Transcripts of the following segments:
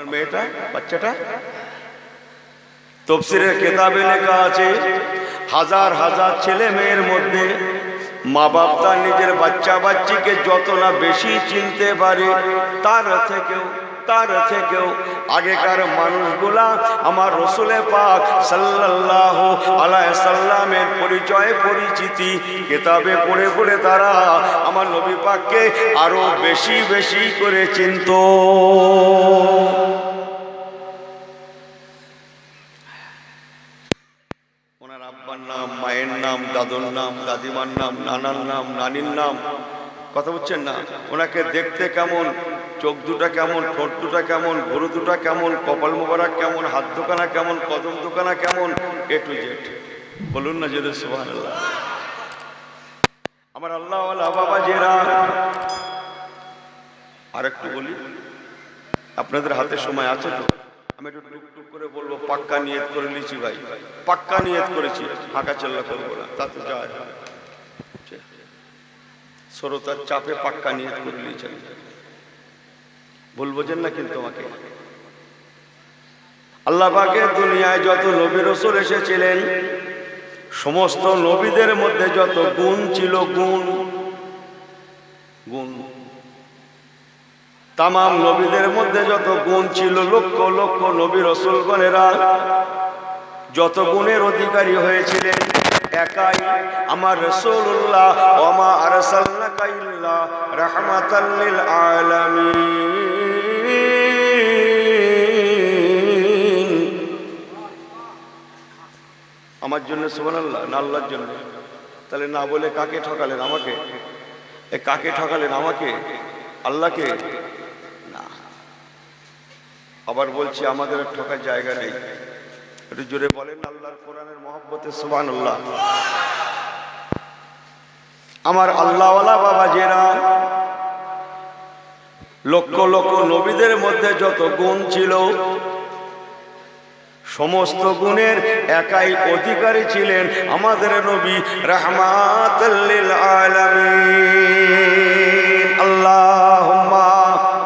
আপনার মেয়েটা, বাচ্চাটা? তফসিরের কেতাবে লেখা আছে, হাজার হাজার ছেলে মেয়ের মধ্যে মা বাপ তার নিজের বাচ্চা বাচ্চিকে যত না বেশি চিনতে পারে, তার থেকেও তার থেকেও আগেকার মানুষগুলা আমার রসুলে পাক সাল্লাহ আলাই সাল্লামের পরিচয়, পরিচিতি কেতাবে পড়ে পড়ে তারা আমার নবী পাককে আরও বেশি বেশি করে চিনত। ওনার আব্বার নাম, মায়ের নাম, দাদুর নাম, দাদিমার নাম, নানার নাম, নানির নাম, কথা বলছেন না? ওনাকে দেখতে কেমন? চোখ দুটা কেমন, ঠোঁট দুটা কেমন গরু দুটা কেমন, কপাল মোবারক কেমন, হাত দোকানা কেমন, কদম দোকানা কেমন, এ টু জেড। বলুন না যদি সোহান আমার আল্লাহ বাবা জেরা। আর একটু বলি, আপনাদের হাতে সময় আছে তো? আমি একটু টুকটুক করে বলব, পাক্কা নিয়ত করে নিয়েছি ভাই, পাক্কা নিয়ত করেছি, হাঁকা চাল্লা করব না তা তো যায় সরতার চাপে পাক্কা নিয়ত করে নিয়েছি। ভুল বোঝেন না কিন্তু আমাকে আল্লাহ পাকের দুনিয়ায় যত নবী রসুল এসেছিলেন, সমস্ত নবীদের মধ্যে যত গুণ ছিল গুণ গুণ। তামাম নবীদের মধ্যে যত গুণ ছিল লক্ষ লক্ষ নবী রসুলগণেরা যত গুণের অধিকারী হয়েছিলেন, একাই আমার রসুল্লাহ ওমা আরসাল্লাকা ইল্লা রাহমাতাল লিল আলামিন। আমার জন্য, সুবহানাল্লাহ, না আল্লাহর জন্য? তাহলে না বলে কাকে ঠকালেন আমাকে? এ কাকে ঠকালেন আমাকে? আল্লাহকে? না। আবার বলছি, আমাদের ঠকার জায়গা নেই। একটু জোরে বলেন, আল্লাহর কোরআনের মহব্বতে সুবান আল্লাহ আমার আল্লাহওয়ালা বাবা জেরা, লক্ষ লক্ষ নবীদের মধ্যে যত গুণ ছিল সমস্ত গুণের একাই অধিকারী ছিলেন আমাদের নবী আলামিন। আল্লাহুম্মা।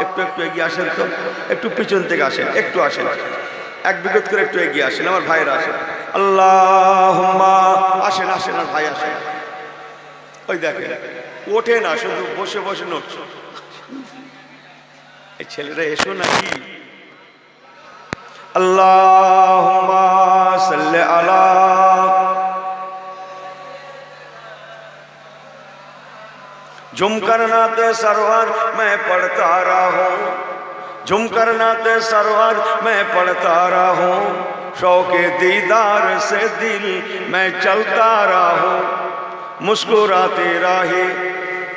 একটু একটু এগিয়ে আসেন তো। একটু পিছন থেকে আসেন, একটু আসেন। এক বিগত করে একটু এগিয়ে আসেন, আমার ভাইয়েরা আসেন। আল্লাহুম্মা। আসেন আসেন আর ভাই আসেন। ওই দেখেন, ওঠে না, শুধু বসে বসে নড়ছ। এই ছেলেরা এসো নাকি? अल्लाह सल अला झुमकर नाते सरवर मैं पढ़ता रहा हूँ झुमकर नाते सरवर मैं पढ़ता रहा हूँ शौके दीदार से दिल मैं चलता रहा हूँ मुस्कुराते रहे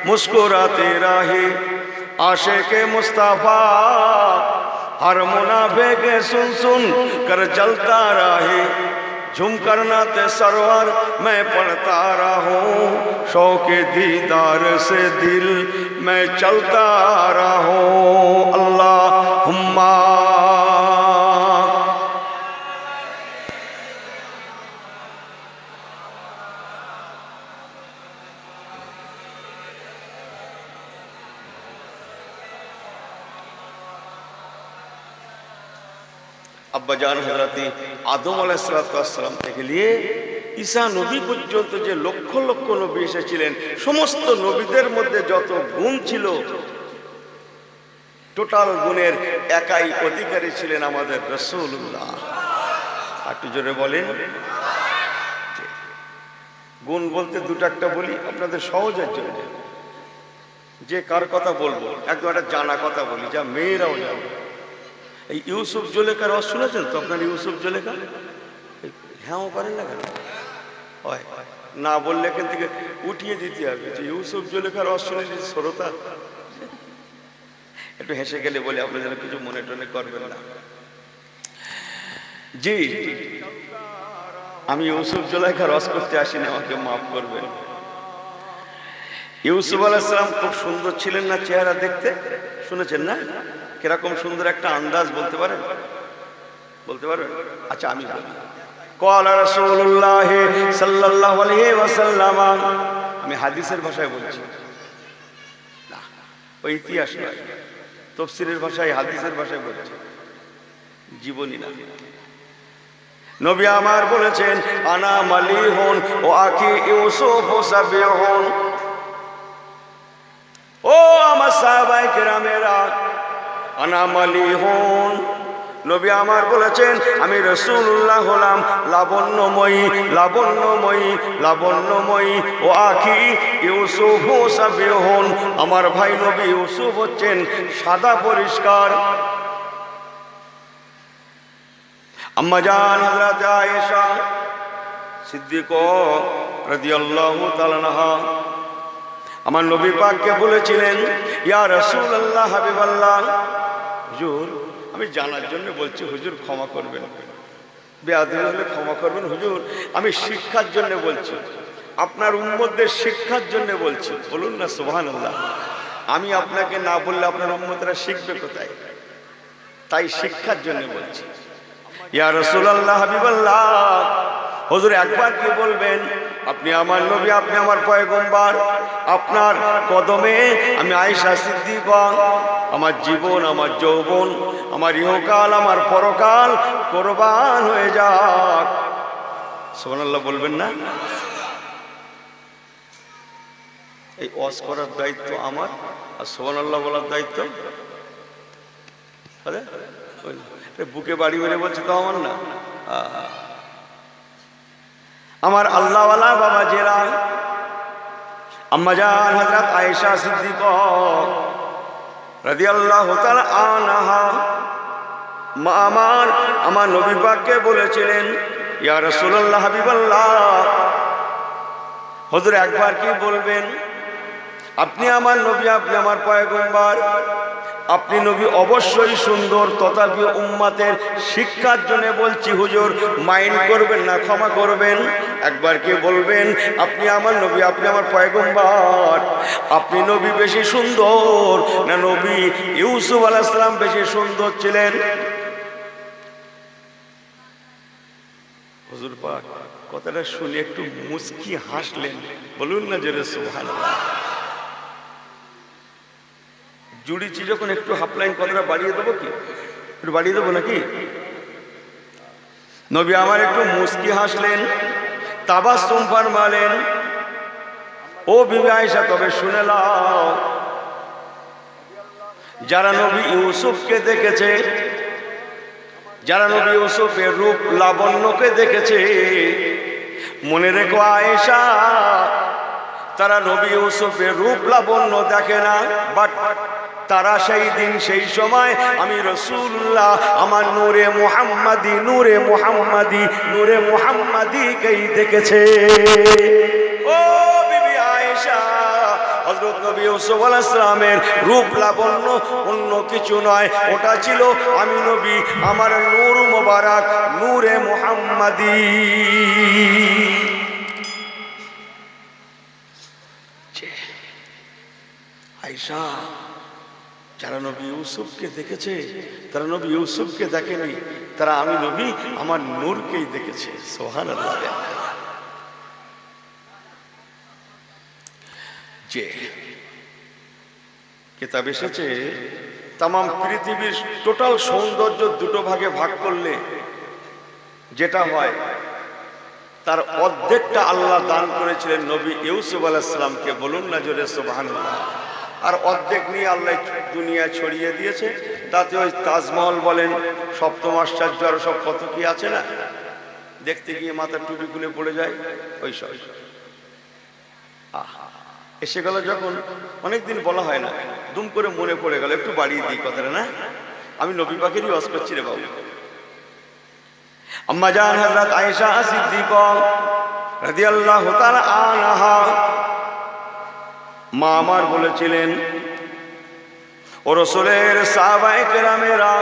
मुस्कुराते रहे आशे के मुस्तफ़ा हर मुनाफे के सुन सुन कर चलता रहे। झुम करना ते सरवर, मैं पढ़ता रहूँ। शौके दीदार से दिल मैं चलता रहूँ। अल्लाह हुम्मा আব্বাজান হজরতি আদম আলাইসালাম থেকে নিয়ে ঈসা নবী পর্যন্ত যে লক্ষ লক্ষ নবী এসেছিলেন, সমস্ত নবীদের মধ্যে যত গুণ ছিল, টোটাল গুণের একাই অধিকারী ছিলেন আমাদের রসুল্লাহ একটু জোরে বলেন। গুণ বলতে দুটো একটা বলি, আপনাদের সহজের জন্য যে কার কথা বলব, একদম একটা জানা কথা বলি, যা মেয়েরাও জানে। এই ইউসুফ জলেকা রস শুনেছেন? তো আপনার ইউসুফ জলেকা? হ্যাঁও পারেন না কেন? হয় না বললে এখান থেকে উঠিয়ে দিতে হবে। যে ইউসুফ জলেকা রস শুনেছি যে সরতা একটু হেসে গেলে বলে আপনি যেন কিছু মনে টনে করবেন না। জি, আমি ইউসুফ জলেখা রস করতে আসিনি, আমাকে মাফ করবেন। ইউসুফ আলাইসালাম খুব সুন্দর ছিলেন না, চেহারা দেখতে? শুনেছেন না? কিরকম সুন্দর একটা আন্দাজ বলতে পারেন বলতে পারবেন আচ্ছা আমি বলি قال رسول الله صلى الله عليه وسلم আমি হাদিসের ভাষায় বলছি না ওই ইতিহাস নয় তফসিরের ভাষায় হাদিসের ভাষায় বলছি জীবনী না নবী আমার বলেছেন আনা মালি হন ও আখি ইউসুফ ও সাবে হন ও আমার সাহাবাই কেরামেরা আনা মালি হন। নবী আমার বলেছেন, আমি রসুল্লাহ হলাম, লাবণ্যময়ী লাবণ্যময়ী লাবণ্যময়ী, ও আখি ইউসুফ হন। আমার ভাই নবী ইউসুফ হচ্ছেন সাদা পরিষ্কার। আম্মা জান হযরত আয়েশা সিদ্দিক আমার নবী পাককে বলেছিলেন, ইয়া রাসূলুল্লাহ হাবিবাল্লাহ হুজুর, আমি জানার জন্য বলছি, হুজুর ক্ষমা করবেন। বেয়াদবি হলে ক্ষমা করবেন, হুজুর। আমি শিক্ষার জন্য বলছি, আপনার উম্মতদের শিক্ষার জন্য বলছি, বলুন না, সুবহানাল্লাহ। আমি আপনাকে না বললে আপনার উম্মতরা শিখবে কোথায়? তাই শিক্ষার জন্য বলছি। ইয়া রসুলাল্লাহ হাবিবাল্লাহ হুজুর, একবার কি বলবেন? আপনি আমার নবী, আপনি আমার পয়গম্বর, আপনার কদমে আমি আয়েশা সিদ্দিক আমার জীবন, আমার যৌবন, আমার ইহকাল, আমার পরকাল কোরবান হয়ে যাক। সোহানাল্লাহ বলবেন না? এই অস করার দায়িত্ব আমার, আর সোহানাল্লাহ বলার দায়িত্ব? বুকে বাড়ি মেরে বলছে তো আমার না। আহা। আমার আল্লাহওয়ালা বাবা জেরা আম্মাজান হজরত আয়েশা সিদ্দিক রাজি আল্লাহ আনাহা। মা আমার আমার নবী পাককে বলেছিলেন, ইয়া রাসূলুল্লাহ হাবিবাল্লাহ। হুজুর একবার কি বলবেন? আপনি আমার নবী, আপনি আমার পয়গম্বর। আপনি নবী অবশ্যই সুন্দর, তথাপি উম্মাতের শিক্ষার জন্য বলছি, হুজুর, মাইন্ড করবেন না, ক্ষমা করবেন। একবার কি বলবেন, আপনি আমার নবী, আপনি আমার পয়গম্বর। আপনি নবী বেশি সুন্দর, না নবী ইউসুফ আলাইসালাম বেশি সুন্দর ছিলেন? হুজুর পাক, কথাটা শুনে একটু মুচকি হাসলেন। বলুন না জোরে সুবহানাল্লাহ। জুড়িছি যখন একটু হাফলাইন কথাটা বাড়িয়ে দেবো কি? একটু বাড়িয়ে দেবো নাকি? নবী আমার একটু মুস্কি হাসলেন তাবাসুম ফারমালেন। ও বিবি আয়েশা, তবে শুনে যারা নবী ইউসুফকে দেখেছে, যারা নবী ইউসুফের রূপ লাবণ্যকে দেখেছে, মনে রেখো আয়েশা, তারা নবী ইউসুফের রূপ লাবণ্য দেখে না বাট তারা সেই দিন, সেই সময় আমি রসুল্লাহ আমার নূরে মোহাম্মদি নূরে মোহাম্মদি, নূরে মোহাম্মদিকেই দেখেছে। ও বিবি আয়েশা হজরত নবী ইউসুফ আলাইসলামের রূপ লাবণ্য অন্য কিছু নয়, ওটা ছিল আমি নবী আমার নূর মোবারক, নূরে মোহাম্মদি। আয়সা যারা নবী ইউসুফকে দেখেছে, তারা নবী ইউসুফকে দেখেনি, তারা আমি নবী, আমার নূরকেই দেখেছে। সোহান যে কিতাব এসেছে তাম পৃথিবীর টোটাল সৌন্দর্য দুটো ভাগে ভাগ করলে যেটা হয়, তার অর্ধেকটা আল্লাহ দান করেছিলেন নবী ইউসুফ আলাইসালামকে বলুন না জোরে সোবাহান আর অর্ধেক নিয়ে আল্লাহ দুনিয়া ছড়িয়ে দিয়েছে। তাতে ওই তাজমহল বলেন, সপ্তম আশ্চর্য আর সব কত কি আছে না? দেখতে গিয়ে মাথার টুপি খুলে পড়ে যায় ওই সব আহা, এসে গেল যখন, অনেকদিন বলা হয় না, দুম করে মনে পড়ে গেল, একটু বাড়িয়ে দিই কথাটা, না? আমি নবী পাখিরই ওয়াজ করছি রে বাবু। আম্মা জান হযরত আয়েশা সিদ্দিক রাদিয়াল্লাহু তাআলা আনহা মা আমার বলেছিলেন, ও রসুলের সাহাবায়ে কেরামেরা,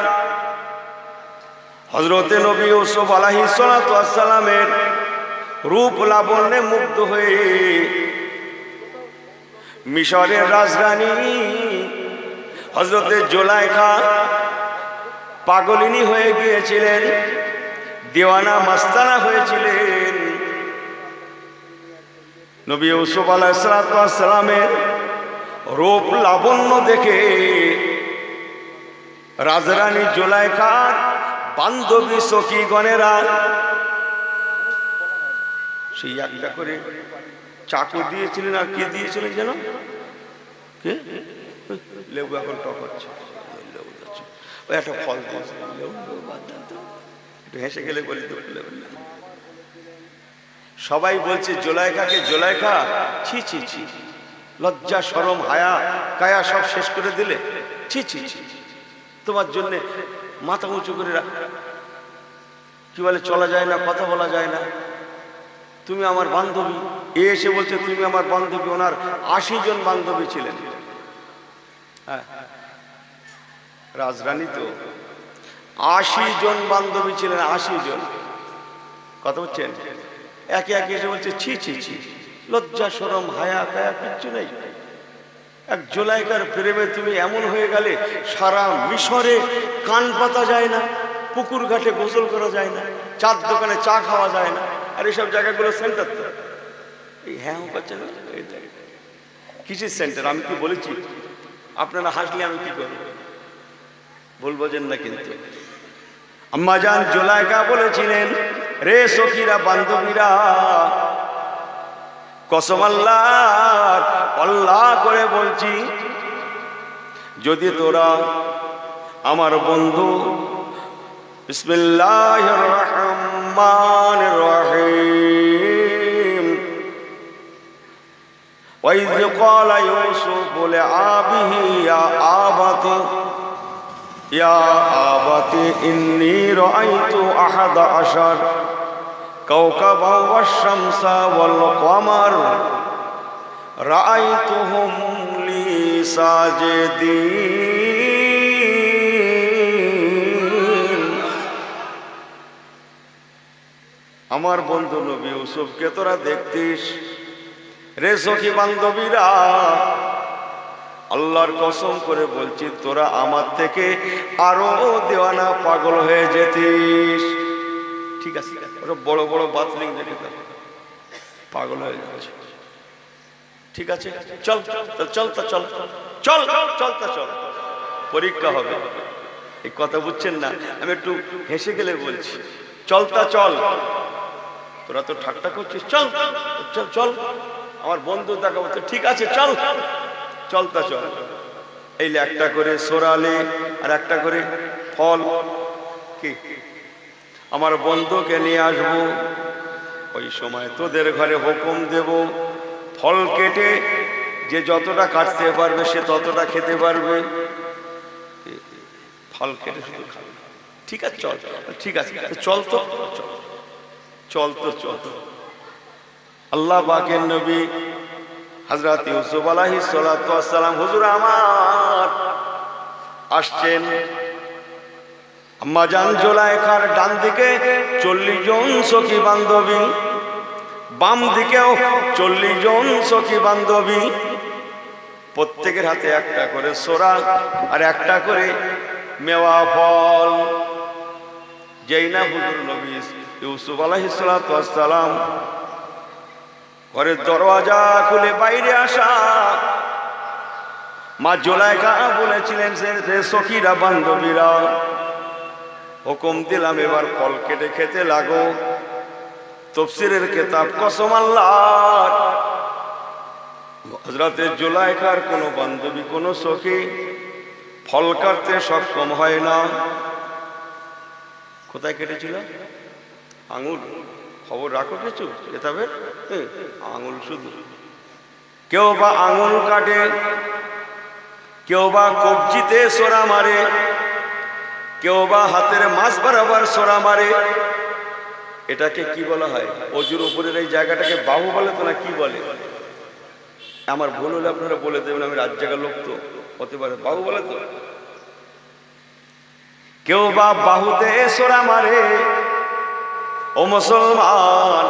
হযরতে নবী ইউসুফ আলাহি সালামের রূপ লাবণ্যে মুগ্ধ হয়ে মিশরের রাজধানী হজরতে জোলাইখা পাগলিনী হয়ে গিয়েছিলেন, দেওয়ানা মাস্তানা হয়েছিলেন। নবী ইউসুফ আলাইসালামের রূপ লাবণ্য দেখে রাজরানী জোলাইখার বান্ধবী সখী গণেরা সেই একটা করে চাকু দিয়েছিলেন আর কি দিয়েছিলেন যেন? লেবু এখন টক হচ্ছে। লেবু ওই একটা ফল দিয়েছিলেন। লেবু হেসে গেলে বলি তো। সবাই বলছে জোলাইখাকে জোলাইখা? ছি ছি ছি। লজ্জা সরম হায়া, কায়া সব শেষ করে দিলে? ছি ছি ছি। তোমার জন্য মাথা উঁচু করে রাখ কি বলে, চলা যায় না, কথা বলা যায় না। তুমি আমার বান্ধবী। এ এসে বলছে, তুমি আমার বান্ধবী। ওনার আশি জন বান্ধবী ছিলেন। হ্যাঁ। রাজরানী তো আশি জন বান্ধবী ছিলেন, আশি জন। কথা বলছেন একে একে এসে বলছে, ছি ছি ছি, লজ্জা সরম হায়া, কায়া, কিচ্ছু নেই। এক জোলাইকার প্রেমে তুমি এমন হয়ে গেলে, সারা মিশরে কান পাতা যায় না, পুকুর ঘাটে গোসল করা যায় না, চার দোকানে চা খাওয়া যায় না, আর এইসব জায়গাগুলো সেন্টার তো। এই হ্যাঁ করছে না? কিসের সেন্টার? আমি কি বলেছি? আপনারা হাসলে আমি কি করব? ভুল বোঝেন না কিন্তু। আম্মাজান জোলাইকা বলেছিলেন রে সখীরা বান্ধবীরা কসম আল্লাহ আল্লাহ করে বলছি যদি তোরা আমার বন্ধু বিসমিল্লাহ রহমান রহিম وإذ قال يوسف لأبيه يا آبت يا آبت إني رأيت أحد عشر كوكبا والشمس والقمر رأيتهم لي ساجدين আমার বন্ধু নবী ইউসুফকে তোরা দেখতিস রে সখী বান্ধবীরা আল্লাহর কসম করে বলছি, তোরা আমার থেকে আরও দেওয়ানা পাগল হয়ে যেতিস। ঠিক আছে ওরা বড় বড় বাতলিং দেখে। পাগল হয়ে যাচ্ছে। ঠিক আছে, চল, তো চল তো চল চল চল তো চল। পরীক্ষা হবে। এই কথা বুঝছেন না? আমি একটু হেসে গেলে বলছি চলতা চল। তোরা তো ঠাট্টা করছিস, চল চল চল। আমার বন্ধু দেখা বলছে ঠিক আছে, চল। চলতা চল। এই একটা করে সোরালে আর একটা করে ফল। কি? আমার বন্ধুকে নিয়ে আসব। ওই সময় তোদের ঘরে হুকুম দেব। ফল কেটে যে যতটা কাটতে পারবে সে ততটা খেতে পারবে। ফল কেটে শুধু ঠিক আছে, চল। ঠিক আছে, চল তো। চল চল তো। চল আল্লাহ বাকের নবী হজরত ইউসুফ আলাহি সালাম হুজুর আমার আসছেন। আম্মাজান জোলাইখার ডান দিকে চল্লিশ জন সখী বান্ধবী বাম দিকেও চল্লিশ জন সখী বান্ধবী। প্রত্যেকের হাতে একটা করে সোরা আর একটা করে মেওয়া ফল। যেই না হুজুর নবী ইউসুফ আলাহিসাল্লাম ঘরের দরওয়াজা খুলে বাইরে আসা। মা জোলাইকা বলেছিলেন যে সখীরা, বান্ধবীরা, হুকুম দিলাম, এবার ফল কেটে খেতে লাগো। তফসিরের কেতাব কসম আল্লাহ হজরতে জোলাইকার কোনো বান্ধবী, কোনো সখী ফল কাটতে সক্ষম হয় না। কোথায় কেটেছিল? আঙুল খবর রাখো কিছু? কেতাবের হ্যাঁ, আঙুল শুধু। কেউ বা আঙুল কাটে কেউ বা কবজিতে সোরা মারে কেউ বা হাতের মাছ বরাবর সোরা মারে। এটাকে কি বলা হয়? অজুর উপরের এই জায়গাটাকে বাহু বলে তো না কি বলে? আমার ভুল হলে আপনারা বলে দেবেন আমি রাত জায়গার লোক তো হতে পারে। বাহু বলে তো। কেউ বা বাহুতে সোরা মারে ও মুসলমান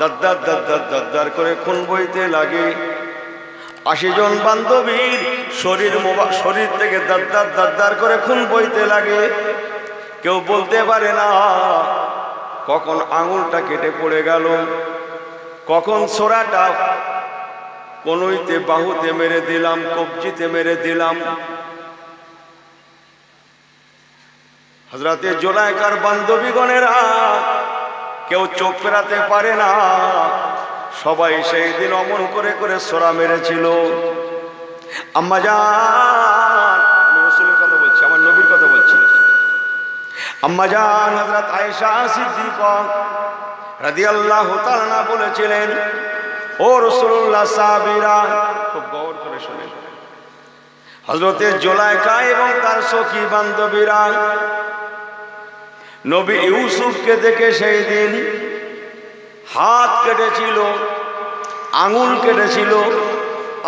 দাদ্দার দাদ্দার দাদ্দার করে খুন বইতে লাগে। আশি জন বান্ধবীর শরীর শরীর থেকে দাদ্দার দাদ্দার করে খুন বইতে লাগে। কেউ বলতে পারে না কখন আঙুলটা কেটে পড়ে গেল, কখন ছোড়াটা কোনইতে, বাহুতে মেরে দিলাম, কবজিতে মেরে দিলাম। হজরতে জোলাইকার বান্ধবীগণেরা কেউ চোখ ফেরাতে পারে না। সবাই সেই দিন অমন করে করে সোরা মেরেছিল। আম্মা আমি রসুলের কথা বলছি, আমার নবীর কথা বলছি। আম্মা জান হজরত আয়েশা সিদ্দিক রাদিয়াল্লাহু তাআলা বলেছিলেন, ও রসুল্লাহ সাহাবীরা, খুব গৌর করে শুনেন। হজরতে জোলাইকা এবং তার সখী বান্ধবীরা নবী ইউসুফকে দেখে সেই দিন হাত কেটেছিল আঙুল কেটেছিল।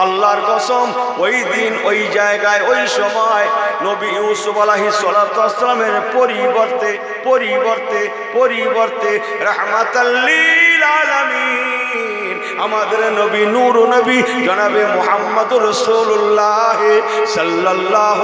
আল্লাহর কসম ওই দিন ওই জায়গায় ওই সময় নবী ইউসুফ আলাহি সালামের পরিবর্তে পরিবর্তে পরিবর্তে রাহমাতাল্লিল আলামিন আমাদের নবী, নূর নবী, জনাবে মোহাম্মদ রসুল্লাহ সাল্লাহ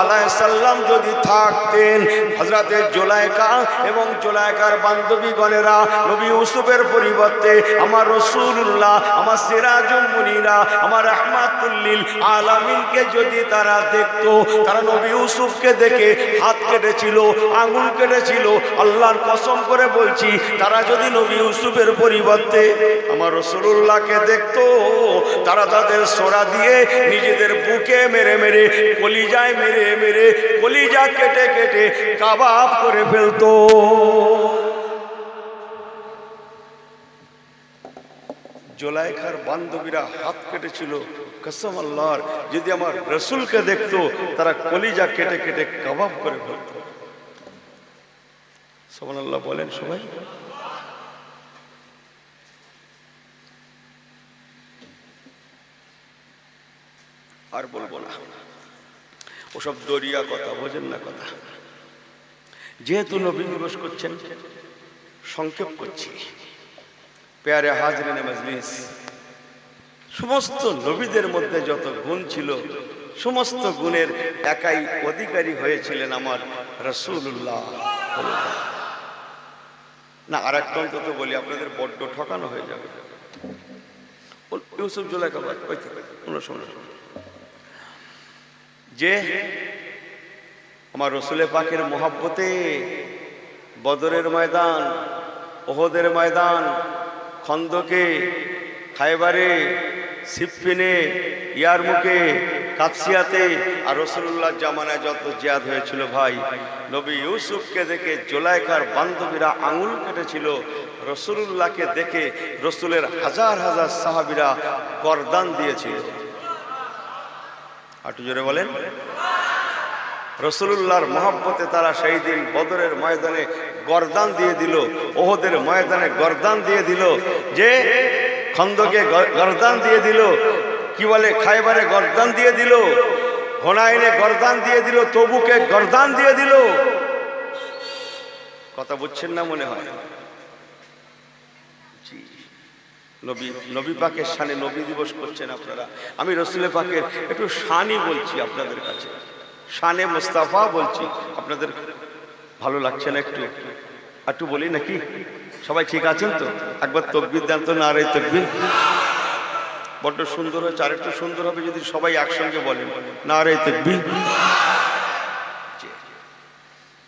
আলাই সাল্লাম যদি থাকতেন হজরতের জোলাইকা এবং জোলাইকার বান্ধবীগণেরা, নবী ইউসুফের পরিবর্তে আমার রসুল্লাহ আমার সিরাজুমুনিরা আমার রহমাতুল্লিল আলামিনকে যদি তারা দেখতো, তারা নবী ইউসুফকে দেখে হাত কেটেছিল, আঙুল কেটেছিল, আল্লাহর কসম করে বলছি, তারা যদি নবী ইউসুফের পরিবর্তে আমার রসুল্লাহকে দেখতো, তারা তাদের সোরা দিয়ে নিজেদের বুকে মেরে মেরে কলিজায় মেরে মেরে কলিজা কেটে কেটে কাবাব করে ফেলতো। জোলাইখার বান্ধবীরা হাত কেটেছিল, কসম আল্লাহর, যদি আমার রসুলকে দেখতো, তারা কলিজা কেটে কেটে কাবাব করে ফেলত। সোমান আল্লাহ বলেন সবাই আর বলব না ওসব দরিয়া কথা বোঝেন না কথা। যেহেতু নবী নিবেশ করছেন সংক্ষেপ করছি। পেয়ারে হাজরিনে মজলিস সমস্ত নবীদের মধ্যে যত গুণ ছিল সমস্ত গুণের একাই অধিকারী হয়েছিলেন আমার রসুল্লাহ না আর একটা অন্তত বলি আপনাদের বড্ড ঠকানো হয়ে যাবে। ইউসুফ জোলাইকা ভাই ওই শোনো, শোনো। যে আমার রসুলে পাকের মহাব্বতে বদরের ময়দান, ওহদের ময়দান, খন্দকে, খাইবারে, সিপ্পিনে, ইয়ারমুখে, কাপসিয়াতে আর রসুল্লাহ জামানায় যত জিয়াদ হয়েছিল ভাই, নবী ইউসুফকে দেখে জোলাইকার বান্ধবীরা আঙুল কেটেছিল রসুল্লাহকে দেখে রসুলের হাজার হাজার সাহাবিরা গরদান দিয়েছিল। একটু জোরে বলেন। রসুল্লাহর মহব্বতে তারা সেই দিন বদরের ময়দানে গরদান দিয়ে দিল, ওহদের ময়দানে গরদান দিয়ে দিল, যে খন্দকে গরদান দিয়ে দিল, কি বলে, খাইবারে গরদান দিয়ে দিল, হোনাইনে গরদান দিয়ে দিল, তবুকে গরদান দিয়ে দিল। কথা বুঝছেন না মনে হয় জি। নবী নবী পাকের শানে নবী দিবস করছেন আপনারা। আমি রসুলের পাকের একটু শানই বলছি আপনাদের কাছে। শানে মোস্তাফা বলছি, আপনাদের ভালো লাগছে না একটু? একটু বলি নাকি? সবাই ঠিক আছেন তো? একবার তকবির দেন তো না রে তকবির। বড্ড সুন্দর হয়েছে, আর একটু সুন্দর হবে যদি সবাই একসঙ্গে বলেন, না রে তকবির।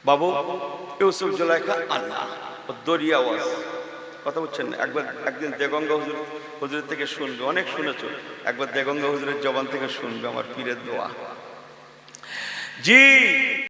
বাবু, ইউসুফ জোলাইখা, আল্লাহ দরিয়া ওয়াজ কথা বলছেন একবার একদিন দেগঙ্গা হুজুর হুজুরের থেকে শুনবে, অনেক শুনেছ। একবার দেগঙ্গা হুজুরের জবান থেকে শুনবে আমার পীরের দোয়া। জি।